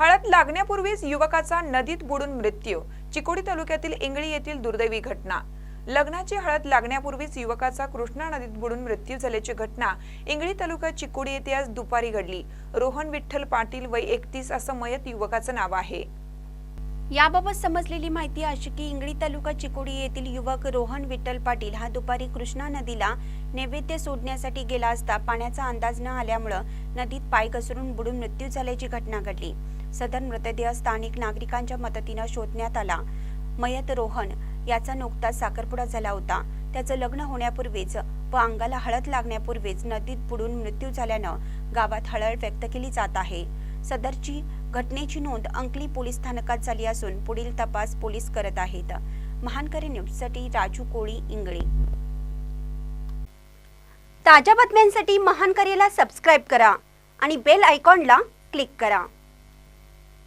हळद लागण्यापूर्वीच युवकाचा नदीत बुडून मृत्यू. चिकोडी तालुक्यातील इंगळी येथील दुर्दैवी घटना. लग्नाची हळद लागण्यापूर्वीच युवकाचा कृष्णा नदीत बुडून मृत्यू झाल्याची घटना इंगळी तालुका चिकोडी येथे आज दुपारी घडली. रोहन विठ्ठल पाटील वय एकतीस असं मयत युवकाचं नाव आहे. याबाबत समजलेली माहिती अशी की इंगळी तालुका चिकोडी येथील युवक रोहन विठ्ठल पाटील हा दुपारी कृष्णा नदीला नैवेद्य सोडण्यासाठी गेला असता पाण्याचा अंदाज न आल्यामुळं नदीत पाय घसरून बुडून मृत्यू झाल्याची घटना घडली. सदर मृतदेह स्थानिक नागरिकांच्या मदतीनं शोधण्यात आला. मयत रोहन याचा नुकताच साखरपुडा झाला होता. त्याचं लग्न होण्यापूर्वीच व अंगाला हळद लागण्यापूर्वीच नदीत बुडून मृत्यू झाल्यानं गावात हळद व्यक्त केली जात आहे. सदरची घटनेची नोंद अंकली पोलीस स्थानकात झाली असून पुढील तपास पोलीस करत आहेत. महानकरी न्यूजसाठी राजू कोळी इंगळे. ताज्या बातम्यांसाठी महानकरीला सबस्क्राईब करा आणि बेल आयकॉनला क्लिक करा.